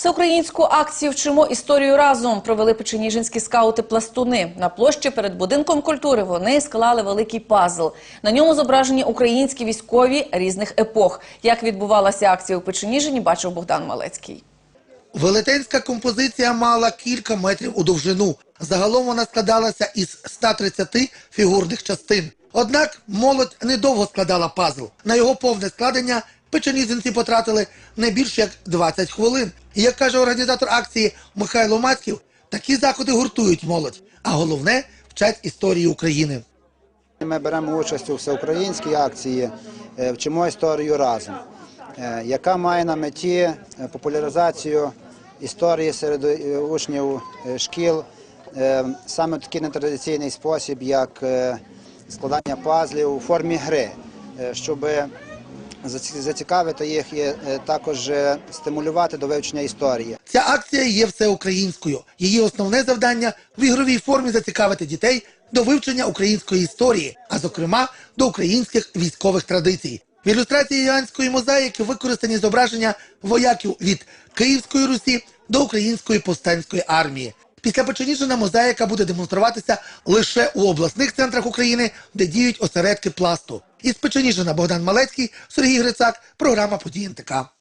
Всеукраїнську акцію Вчимо історію разом провели печеніжинські скаути-пластуни. На площі перед будинком культури вони склали великий пазл. На ньому зображені українські військові різних епох. Як відбувалася акція у Печеніжині, бачив Богдан Малецький. Велетенська композиція мала кілька метрів у довжину. Загалом вона складалася із 130 фігурних частин. Однак молодь недовго складала пазл. На його повне складення печенізинці потратили не більше як 20 хвилин. І як каже організатор акції Михайло Мацьків, такі заходи гуртують молодь, а головне вчать історії України. Ми беремо участь у всеукраїнській акції е, Вчимо історію разом, е, яка має на меті е, популяризацію історії серед учнів шкіл саме в такий нетрадиційний спосіб, як складання пазлів у формі гри, щоб зацікавити їх і е, також е, стимулювати до вивчення історії. Ця акція є всеукраїнською. Її основне завдання в ігровій формі зацікавити дітей до вивчення української історії, а зокрема до українських військових традицій. В ілюстрації Іоанської мозаїки використані зображення вояків від Київської Русі до української повстанської армії. Після Печеніжина мозаїка буде демонструватися лише у обласних центрах України, де діють осередки пласту. Із Печеніжина Богдан Малецький, Сергій Грицак, програма «Події НТК».